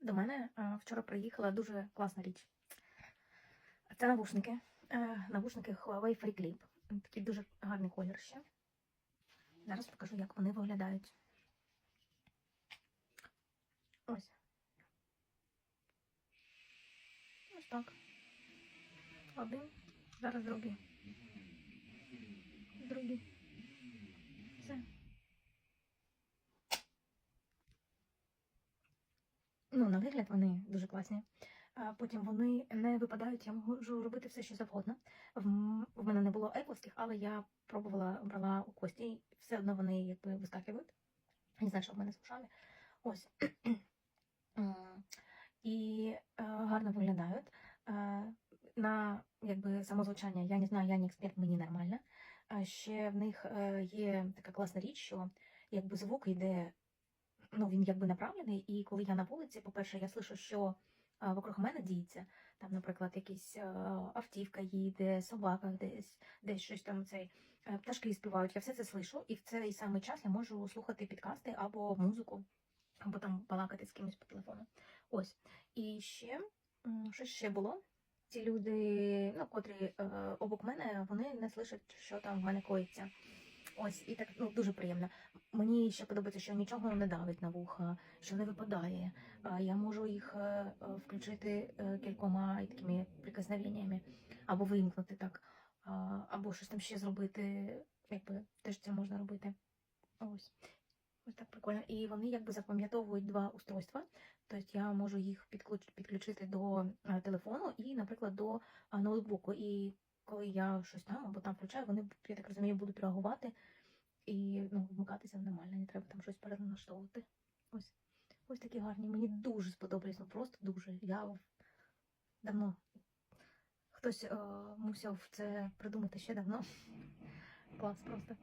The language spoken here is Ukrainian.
До мене е, вчора приїхала дуже класна річ. Це навушники. Е, Навушники Huawei Free. Такий дуже гарний колір ще. Зараз покажу, як вони виглядають. Ось. Ось так. Один. Зараз другий. Другий. Все. Ну, на вигляд вони дуже класні. Потім вони не випадають, я можу робити все, що завгодно. В, мене не було епловських, але я пробувала, брала у кості, і все одно вони якби вискакують. Не знаю, що в мене з ушами. Ось. І е, гарно виглядають. Е, На якби самозвучання я не знаю, я не експерт, мені нормально. Ще в них е, є така класна річ, що якби звук йде ну, він якби направлений, і коли я на вулиці, по-перше, я слышу, що а, вокруг мене діється. Там, наприклад, якась а, автівка їде, собака десь, десь щось там цей, е, пташки співають. Я все це слышу, і в цей самий час я можу слухати підкасти або музику, або там балакати з кимось по телефону. Ось. І ще, м, що ще було? Ці люди, ну, котрі е, обок мене, вони не слышать, що там в мене коїться. Ось, і так ну, дуже приємно. Мені ще подобається, що нічого не давить на вуха, що не випадає. Я можу їх е, е, включити е, кількома такими прикосновеннями, або вимкнути так, або щось там ще зробити. Якби теж це можна робити. Ось. Ось так прикольно. І вони якби запам'ятовують два устройства. Тобто я можу їх підключ- підключити до телефону і, наприклад, до ноутбуку. І коли я щось там або там включаю, вони, я так розумію, будуть реагувати і ну, вмикатися нормально, не треба там щось переналаштовувати. Ось. Ось такі гарні. Мені дуже сподобались, ну просто дуже. Я давно хтось е, мусив це придумати ще давно. Клас просто.